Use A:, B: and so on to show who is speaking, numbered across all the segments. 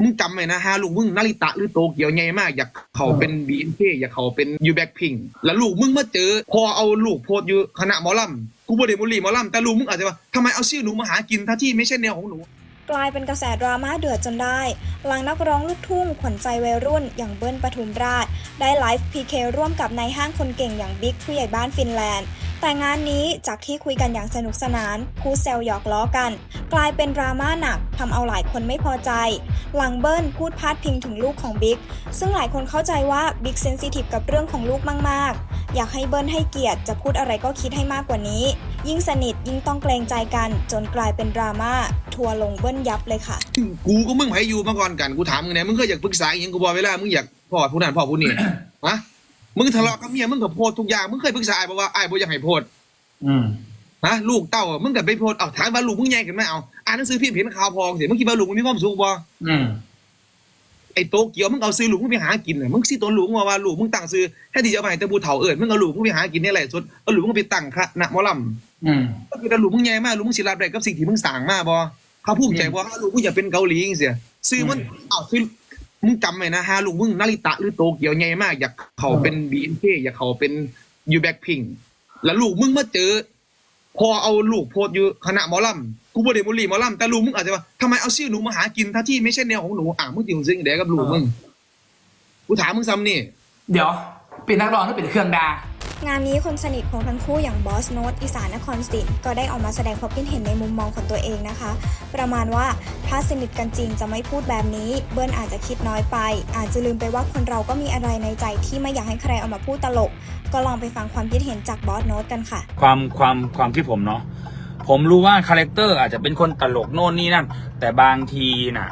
A: มึงจำไว้นะฮะลูกมึงนาริตะหรือโตเกียวใหญ่มาก อยากเขาเป็นบีเอ็นเคอยากเขาเป็นยูแบ็คพิงแล้วลูกมึงมาเจอ พอเอาลูกโพสต์อยู่คณะหมอลำกูบ่ได้บุหรี่หมอลำแต่ลูกมึงอาจจะว่าทำไมเอาชื่อหนูมาหากินถ้าที่ไม่ใช่แนวของหนู
B: กลายเป็นกระแสดราม่าเดือดจนได้ หลังนักร้องลูกทุ่งขวัญใจวัยรุ่น อย่างเบิ้ลปทุมราช ได้ไลฟ์พีเคร่วมกับนายห้างคนเก่งอย่างบิ๊กผู้ใหญ่บ้านฟินแลนด์ แต่งานนี้จากที่คุยกันอย่างสนุกสนานพูดแซวหยอกล้อกัน กลายเป็นดราม่าหนักทำเอาหลายคนไม่พอใจ หลังเบิ้ลพูดพาดพิงถึงลูกของบิ๊กซึ่งหลายคนเข้าใจว่าบิ๊กเซนซิทีฟกับเรื่องของลูกมากๆ อยากให้เบิ้ลให้เกียรติจะพูดอะไรก็คิดให้มากกว่านี้ ยิ่งสนิทยิ่งต้องเกรงใจกัน จนกลายเป็นดราม่าทัวร์ลงเบิ้ลยับเลยค่ะ
A: กูก็มึงไผอยู่มาก่อนกันกูถามมึงเนี่ยมึงเคยอยากปรึกษาอย่างกูบอกเวลามึงอยากพ่อผู้นั้นพ่อผู้นี้ฮะ มึงทะเลาะกับเมียมึงก็โพดทุกอย่างมึงเคยปรึกษาไอ้บอกว่าไอ้บ่อยากให้โพด
C: อืม
A: ฮะลูกเต้าอะมึงก็ไปโพดเอาถามว่าลูกมึงใหญ่กันไหมเอาอ่านหนังสือพิมพ์เห็นข่าวพองเสียมึงคิดว่าลูกมึงมีความสุขบ่
C: อืม
A: ไอ้โตเกียวมึงเอาซื้อลูกมึงไปหากินน่ะมึงสิตัวลูกมึงว่าว่าลูกมึงตั้งซื้อแค่ที่จะเอาไปให้แต่บูเฒ่าเอิญมึงเอาลูกมึงไปหากินในไรสดเอาลูกมึงไปตั้งคณะหมอลำ
C: อืม
A: ก็คือถ้าลูกมึงใหญ่มากลูกมึงสิรับได้กับสิ่งที่มึงสั่งมาบ่เขาภูมิใจบ่ถ้าลูกมึงอยากเป็นเกาหลีจังซี่ซื้อมันอ้าวคือ มึงจำไว้นะฮะลูกมึงนาริตะหรือโตเกียวใหญ่มาก อยากเขาเป็น BNK อยากเขาเป็นยูแบ็คพิงแล้วลูกมึงมาเจอ พอเอาลูกโพสต์อยู่คณะหมอลำกูบ่ได้บุหรี่หมอลำแต่ลูกมึงอาจจะว่าทำไมเอาชื่อหนูมาหากินถ้าที่ไม่ใช่แนวของหนูอะมึงจิงซึ่งเดี๋ยวกับลูกมึงกูถามมึงซ้ำนี่
C: เดี๋ยว เป็นนักร้องหรือเป็นเครื่องดา
B: งานนี้คนสนิทของทั้งคู่อย่างบอสโนตอีสานนครศรีก็ได้ออกมาแสดงความคิดเห็นในมุมมองของตัวเองนะคะ ประมาณว่าถ้าสนิทกันจริงจะไม่พูดแบบนี้ เบิ้ลอาจจะคิดน้อยไป อาจจะลืมไปว่าคนเราก็มีอะไรในใจที่ไม่อยากให้ใครเอามาพูดตลก ก็ลองไปฟังความคิดเห็นจากบอสโนตกันค่ะ
D: ความความความคิดผมเนาะผมรู้ว่าคาแรคเตอร์อาจจะเป็นคนตลกโน่นนี่นั่นแต่บางทีน่ะ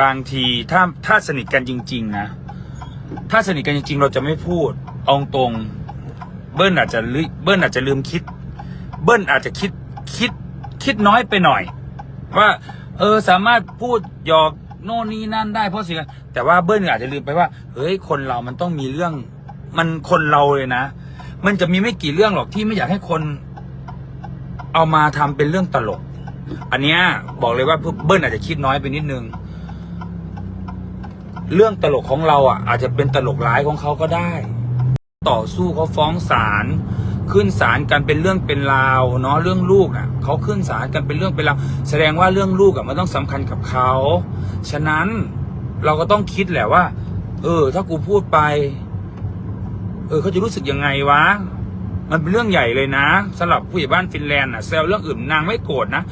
D: บางทีถ้าถ้าสนิทกันจริง ๆ นะ ถ้าสนิทกันจริง ๆ เราจะไม่พูด เอาตรงเบิ้ลอาจจะลืเบิ้ลอาจจะลืมคิด เบิ้ลอาจจะคิดคิดคิดน้อยไปหน่อย ว่า เออสามารถพูดหยอกโน่นนี่นั่นได้เพราะสิ่งแต่ว่าเบิ้ลอาจจะลืมไปว่า เฮ้ยคนเรามันต้องมีเรื่อง มันคนเราเลยนะ มันจะมีไม่กี่เรื่องหรอกที่ไม่อยากให้คน เอามาทำเป็นเรื่องตลก อันเนี้ยบอกเลยว่าเบิ้ลอาจจะคิดน้อยไปนิดนึง เรื่องตลกของเราอะ อาจจะเป็นตลกร้ายของเขาก็ได้ ต่อสู้เขาฟ้องศาลขึ้นศาลกันเป็นเรื่องเป็นราวเนาะเรื่องลูกอะเขาขึ้นศาลกันเป็นเรื่องเป็นราวแสดงว่าเรื่องลูกอะมันต้องสำคัญกับเขาฉะนั้นเราก็ต้องคิดแหละว่า เออ ถ้ากูพูดไป เออเขาจะรู้สึกยังไงวะ มันเป็นเรื่องใหญ่เลยนะสำหรับผู้ใหญ่บ้านฟินแลนด์อะแซวเรื่องอื่นนางไม่โกรธนะ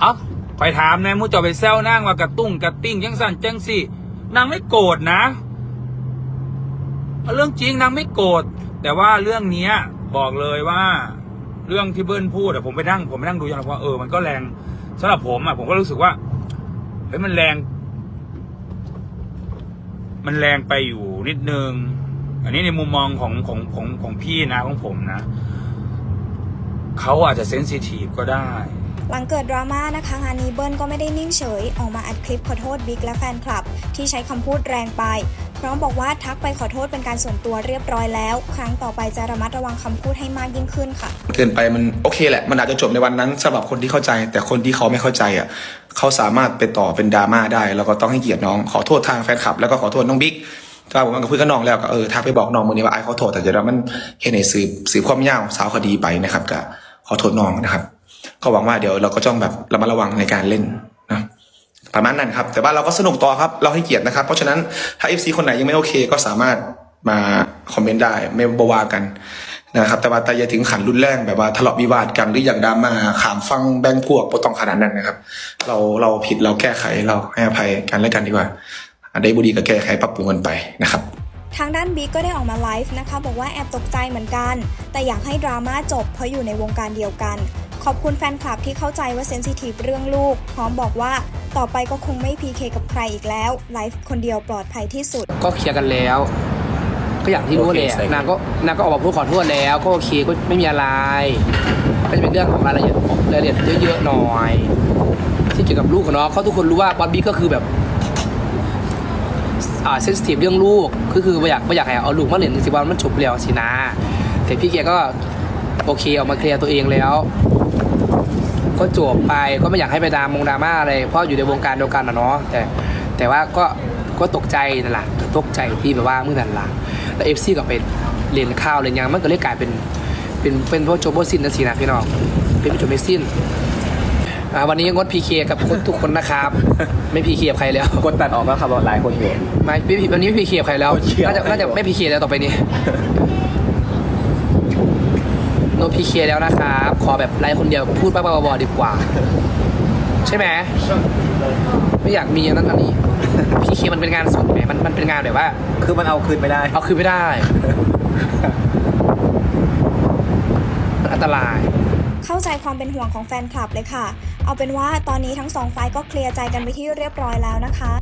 D: เอ้าไปถามนายมูจะไปแซวนางว่ากระตุ้งกระติ้งจังสั่นจังสินางไม่โกรธนะ เรื่องจริงนางไม่โกรธแต่ว่าเรื่องเนี้ยบอกเลยว่า เรื่องที่เบิ้ลพูดอะผมไปนั่งผมไปนั่งดูอย่างว่าเออมันก็แรงสำหรับผมอะผมก็รู้สึกว่าเฮ้ยมันแรง มันแรงไปอยู่นิดนึง อันนี้ในมุมมองของของของของพี่นะของผมนะเขาอาจจะเซนซิทีฟก็ได้
B: หลังเกิดดราม่านะคะงานนี้เบิ้ลก็ไม่ได้นิ่งเฉย ออกมาอัดคลิปขอโทษบิ๊กและแฟนคลับ ที่ใช้คำพูดแรงไป พร้อมบอกว่าทักไปขอโทษเป็นการส่วนตัวเรียบร้อยแล้ว ครั้งต่อไปจะระมัดระวังคำพูดให้มากยิ่งขึ้นค่ะ
E: เกินไปมันโอเคแหละ มันอาจจะจบในวันนั้นสำหรับคนที่เข้าใจ แต่คนที่เขาไม่เข้าใจอะเขาสามารถไปต่อเป็นดราม่าได้ แล้วก็ต้องให้เกียรติน้องขอโทษทางแฟนคลับ แล้วก็ขอโทษน้องบิ๊กถ้าผมก็คุยกับน้องแล้วก็เออทักไปบอกน้องมือนี้ว่าไอ้ขอโทษแต่เดี๋ยวมันเห็นในสืบสืบความยาวสาวคดีไปนะครับก็ขอโทษน้องนะครับก็หวังว่าเดี๋ยวเราก็ต้องแบบระมัดระวังในการเล่น ประมาณนั้นครับ แต่ว่าเราก็สนุกต่อครับ เราให้เกียรตินะครับ เพราะฉะนั้นถ้า FC คนไหนยังไม่โอเค ก็สามารถมาคอมเมนต์ได้ไม่บวากันนะครับ แต่ว่าแต่อย่าถึงขันรุนแรงแบบว่าทะเลาะวิวาทกันหรืออย่างดราม่าขามฟังแบ่งพวกบ่ต้องขนาดนั้นนะครับ เราเราผิดเราแก้ไขเราให้อภัยกันและกันดีกว่าอันใดบุดีก็แก้ไขปรับปรุงกันไปนะครับ
B: ทางด้านบิ๊กก็ได้ออกมาไลฟ์นะคะ บอกว่าแอบตกใจเหมือนกัน แต่อยากให้ดราม่าจบเพราะอยู่ในวงการเดียวกัน ขอบคุณแฟนคลับที่เข้าใจว่าเซนซิทีฟเรื่องลูก พร้อมบอกว่าต่อไปก็คงไม่พีเคกับใครอีกแล้วไลฟ์คนเดียวปลอดภัยที่สุด
F: ก็เคลียร์กันแล้ว ก็อย่างที่รู้และ
D: โอเคใส่
F: นางก็นางก็ออกมาพูดขอโทษแล้ว ก็โอเคก็ไม่มีอะไรก็จะเป็นเรื่องของรายละเอียดรายละเอียดเยอะๆหน่อย ที่เกี่ยวกับลูกของน้องเขาทุกคนรู้ว่าบอบบี้ก็คือแบบอ่าเซนซิทีฟเรื่องลูกก็คือไม่อยากไม่อยากให้เอาลูกมาเล่นสิวันมันจบแล้วสินะแต่พี่แกก็โอเคออกมาเคลียร์ตัวเองแล้ว ก็จบไปก็ไม่อยากให้ไปดรามงดราม่าอะไรเพราะอยู่ในวงการเดียวกันนะเนาะแต่แต่ว่าก็ก็ตกใจนั่นแหละตกใจที่แบบว่ามื่อนั้นล่ะแล้วเอฟซีก็ไปเรียนข้าวเรียนยังมันก็เลยกลายเป็นเป็นเป็นพวกโจโบซินนะสินะพี่น้องเป็นโจโบซินอ่าวันนี้งดพีเคกับคนทุกคนนะครับ ไม่พีเคกับใครแล้ว
G: กดตัดออกแล้วครับหลายคนอยู่
F: ไม่ไม่วันนี้ไม่พีเคกับใครแล้ว
G: โอ้เชี่ยว
F: น่าจะน่าจะไม่พีเคแล้วต่อไปนี้ โนพีเคแล้วนะครับ ขอแบบไลฟ์คนเดียวพูดบ้าๆบอๆดีกว่า ใช่ไหมไม่อยากมีอันนั้นอันนี้ พีเคมันเป็นงานสดไงมันมันเป็นงานแบบว่า
G: คือมันเอาคืนไม่ได้
F: เอาคืนไม่ได้มันอันตราย
B: เข้าใจความเป็นห่วงของแฟนคลับเลยค่ะ เอาเป็นว่าตอนนี้ทั้งสองฝ่ายก็เคลียร์ใจกันไปที่เรียบร้อยแล้วนะคะ